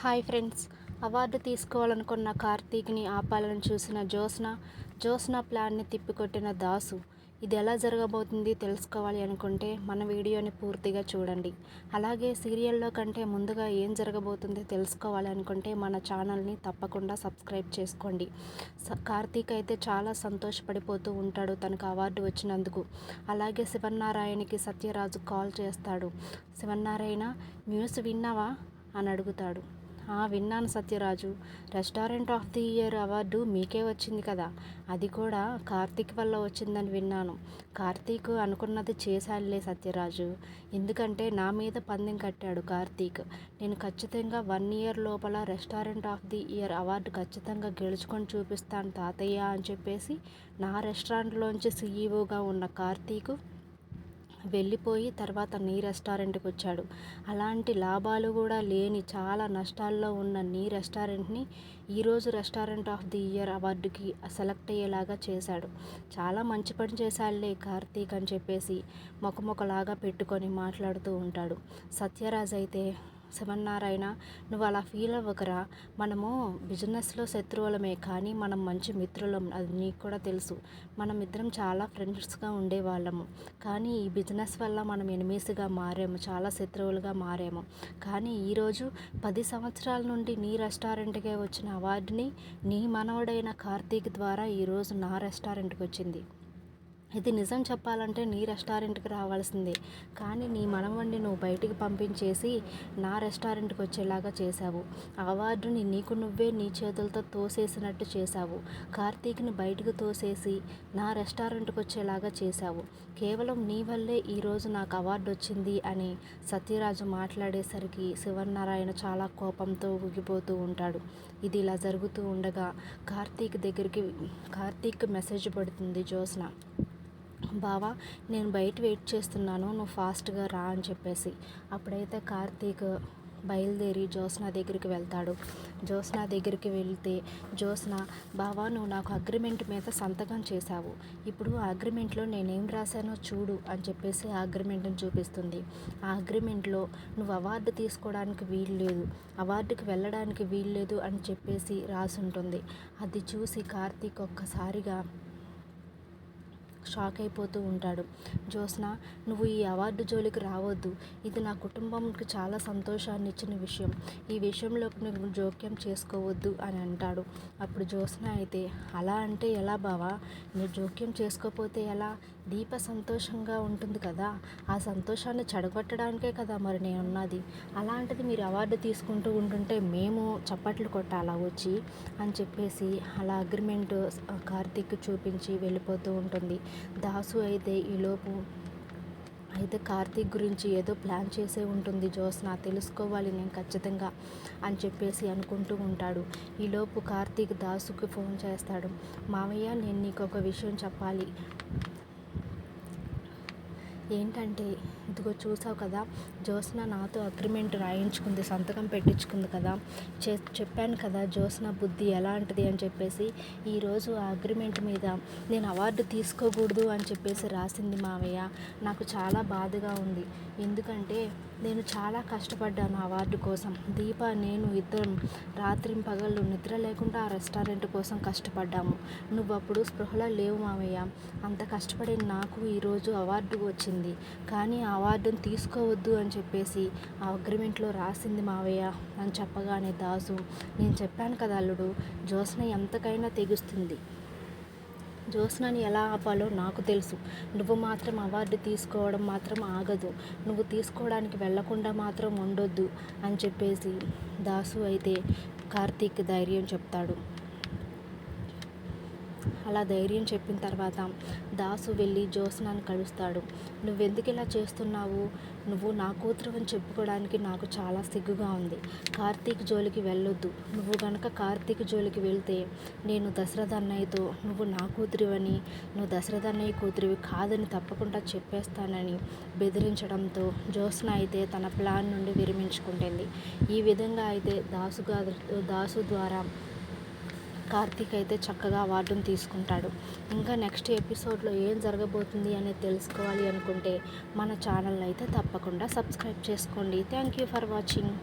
Hi friends. Award తీసుకోవాలనుకున్న కార్తీక్ని ఆపాలని చూసిన జ్యోత్స్న జ్యోత్స్న ప్లాన్ని తిప్పికొట్టిన దాసు ఇది ఎలా జరగబోతుంది తెలుసుకోవాలి అనుకుంటే మన వీడియోని పూర్తిగా చూడండి. అలాగే సీరియల్లో కంటే ముందుగా ఏం జరగబోతుంది తెలుసుకోవాలి అనుకుంటే మన ఛానల్ని తప్పకుండా సబ్స్క్రైబ్ చేసుకోండి. స- కార్తీక్ అయితే చాలా సంతోషపడిపోతూ ఉంటాడు తనకు అవార్డు వచ్చినందుకు. అలాగే శివన్నారాయణకి సత్యరాజు కాల్ చేస్తాడు. శివన్నారాయణ న్యూస్ విన్నావా? అని అడుగుతాడు. విన్నాను Satyaraju. Restaurant of the year award మీకే వచ్చింది కదా. అది కూడా కార్తీక్ వల్ల వచ్చిందని విన్నాను. కార్తీక్ అనుకున్నది చేశాడులే సత్యరాజు. ఎందుకంటే నా మీద పందెం కట్టాడు కార్తీక్. నేను ఖచ్చితంగా వన్ ఇయర్ లోపల restaurant of the year award ఖచ్చితంగా గెలుచుకొని చూపిస్తాను తాతయ్య అని చెప్పేసి నా రెస్టారెంట్లోంచి సీఈఓగా ఉన్న కార్తీక్ వెళ్ళిపోయి తర్వాత నీ రెస్టారెంట్కి వచ్చాడు. అలాంటి లాభాలు కూడా లేని చాలా నష్టాల్లో ఉన్న నీ రెస్టారెంట్ని ఈరోజు రెస్టారెంట్ ఆఫ్ ది ఇయర్ అవార్డుకి సెలెక్ట్ అయ్యేలాగా చేశాడు. చాలా మంచి పని చేశాడులే కార్తీక్ అని చెప్పేసి మొక్కమొక్కలాగా పెట్టుకొని మాట్లాడుతూ ఉంటాడు. సత్యరాజ్ అయితే శివన్నారాయణ నువ్వు అలా ఫీల్ అవ్వకరా? మనము బిజినెస్లో శత్రువులమే కానీ మనం మంచి మిత్రులం అది నీకు కూడా తెలుసు. మనం ఇద్దరం చాలా ఫ్రెండ్స్గా ఉండేవాళ్ళము. కానీ ఈ బిజినెస్ వల్ల మనం ఎనిమీస్గా మారాము చాలా శత్రువులుగా మారాము. కానీ ఈరోజు పది సంవత్సరాల నుండి నీ రెస్టారెంట్కే వచ్చిన అవార్డుని నీ మనవడైన కార్తీక్ ద్వారా ఈరోజు నా రెస్టారెంట్కి వచ్చింది. ఇది నిజం చెప్పాలంటే నీ రెస్టారెంట్కి రావాల్సిందే. కానీ నీ మనవండి నువ్వు బయటికి పంపించేసి నా రెస్టారెంట్కి వచ్చేలాగా చేశావు. అవార్డుని నీకు నువ్వే నీ చేతులతో తోసేసినట్టు చేశావు. కార్తీక్ని బయటకు తోసేసి నా రెస్టారెంట్కి వచ్చేలాగా చేశావు. కేవలం నీ వల్లే ఈరోజు నాకు అవార్డు వచ్చింది అని సత్యరాజు మాట్లాడేసరికి శివనారాయణ చాలా కోపంతో ఊగిపోతూ ఉంటాడు. ఇది ఇలా జరుగుతూ ఉండగా కార్తీక్ దగ్గరికి కార్తీక్ మెసేజ్ పడుతుంది జోస్న బావా నేను బయట వెయిట్ చేస్తున్నాను నువ్వు ఫాస్ట్గా రా అని చెప్పేసి. అప్పుడైతే కార్తీక్ బయలుదేరి జ్యోత్స్న దగ్గరికి వెళ్తాడు. జ్యోత్స్న దగ్గరికి వెళ్తే జ్యోత్స్న బావా నువ్వు నాకు అగ్రిమెంట్ మీద సంతకం చేశావు. ఇప్పుడు ఆ అగ్రిమెంట్లో నేనేం రాశానో చూడు అని చెప్పేసి ఆ అగ్రిమెంట్ని చూపిస్తుంది. ఆ అగ్రిమెంట్లో నువ్వు అవార్డు తీసుకోవడానికి వీలు లేదు అవార్డుకి వెళ్ళడానికి వీలు లేదు అని చెప్పేసి రాసి ఉంటుంది అది చూసి కార్తీక్ ఒక్కసారిగా షాక్ అయిపోతూ ఉంటాడు. జ్యోత్స్న నువ్వు ఈ అవార్డు జోలికి రావద్దు. ఇది నా కుటుంబంకి చాలా సంతోషాన్ని ఇచ్చిన విషయం. ఈ విషయంలో నువ్వు జోక్యం చేసుకోవద్దు అని అంటాడు. అప్పుడు జ్యోత్స్న అయితే అలా అంటే ఎలా బావా? నువ్వు జోక్యం చేసుకోకపోతే ఎలా? దీప సంతోషంగా ఉంటుంది కదా? ఆ సంతోషాన్ని చెడగొట్టడానికే కదా మరి నేను ఉన్నది అలాంటిది మీరు అవార్డు తీసుకుంటూ ఉంటుంటే మేము చప్పట్లు కొట్టాలా వచ్చి? అని చెప్పేసి అలా అగ్రిమెంట్ కార్తీక్ చూపించి వెళ్ళిపోతూ ఉంటుంది. దాసు అయితే ఈలోపు అయితే కార్తీక్ గురించి ఏదో ప్లాన్ చేసే ఉంటుంది. జ్యోత్స్న తెలుసుకోవాలి నేను ఖచ్చితంగా అని చెప్పేసి అనుకుంటూ ఉంటాడు. ఈలోపు కార్తీక్ దాసుకి ఫోన్ చేస్తాడు. మావయ్య నేను నీకు ఒక విషయం చెప్పాలి. ఏంటంటే ఇదిగో చూసావు కదా జ్యోత్స్న నాతో అగ్రిమెంట్ రాయించుకుంది సంతకం పెట్టించుకుంది కదా. చె చెప్పాను కదా జ్యోత్స్న బుద్ధి ఎలాంటిది అని చెప్పేసి ఈరోజు ఆ అగ్రిమెంట్ మీద నేను అవార్డు తీసుకోకూడదు అని చెప్పేసి రాసింది మావయ్య. నాకు చాలా బాధగా ఉంది. ఎందుకంటే నేను చాలా కష్టపడ్డాను అవార్డు కోసం. దీప నేను ఇద్దరం రాత్రి పగళ్ళు నిద్ర లేకుండా ఆ రెస్టారెంట్ కోసం కష్టపడ్డాము. నువ్వు అప్పుడు స్పృహలో లేవు మావయ్య. అంత కష్టపడిన నాకు ఈరోజు అవార్డు వచ్చింది. కానీ ఆ అవార్డును తీసుకోవద్దు అని చెప్పేసి ఆ అగ్రిమెంట్లో రాసింది మావయ్య అని చెప్పగానే దాసు నేను చెప్పాను కదా అల్లుడు జ్యోత్స్న ఎంతకైనా తెగుస్తుంది. జ్యోత్స్నని ఎలా ఆపాలో నాకు తెలుసు. నువ్వు మాత్రం అవార్డు తీసుకోవడం మాత్రం ఆగదు. నువ్వు తీసుకోవడానికి వెళ్ళకుండా మాత్రం ఉండొద్దు అని చెప్పేసి దాసు అయితే కార్తీక్ ధైర్యం చెప్తాడు. అలా ధైర్యం చెప్పిన తర్వాత దాసు వెళ్ళి జ్యోత్స్నాన్ని కలుస్తాడు. నువ్వెందుకు ఇలా చేస్తున్నావు? నువ్వు నా కూతురు అని చెప్పుకోవడానికి నాకు చాలా సిగ్గుగా ఉంది. కార్తీక్ జోలికి వెళ్ళొద్దు. నువ్వు గనక కార్తీక్ జోలికి వెళ్తే నేను దశరథ అన్నయ్యతో నువ్వు నా కూతురివని నువ్వు దశరథ అన్నయ్య కూతురివి కాదని తప్పకుండా చెప్పేస్తానని బెదిరించడంతో జ్యోత్స్న అయితే తన ప్లాన్ నుండి విరమించుకుంటుంది. ఈ విధంగా అయితే దాసు దాసు ద్వారా కార్తీక్ అయితే చక్కగా అవార్డును తీసుకుంటాడు. ఇంకా నెక్స్ట్ ఎపిసోడ్లో ఏం జరగబోతుంది అనేది తెలుసుకోవాలి అనుకుంటే మన ఛానల్ అయితే తప్పకుండా సబ్స్క్రైబ్ చేసుకోండి. Thank you for watching.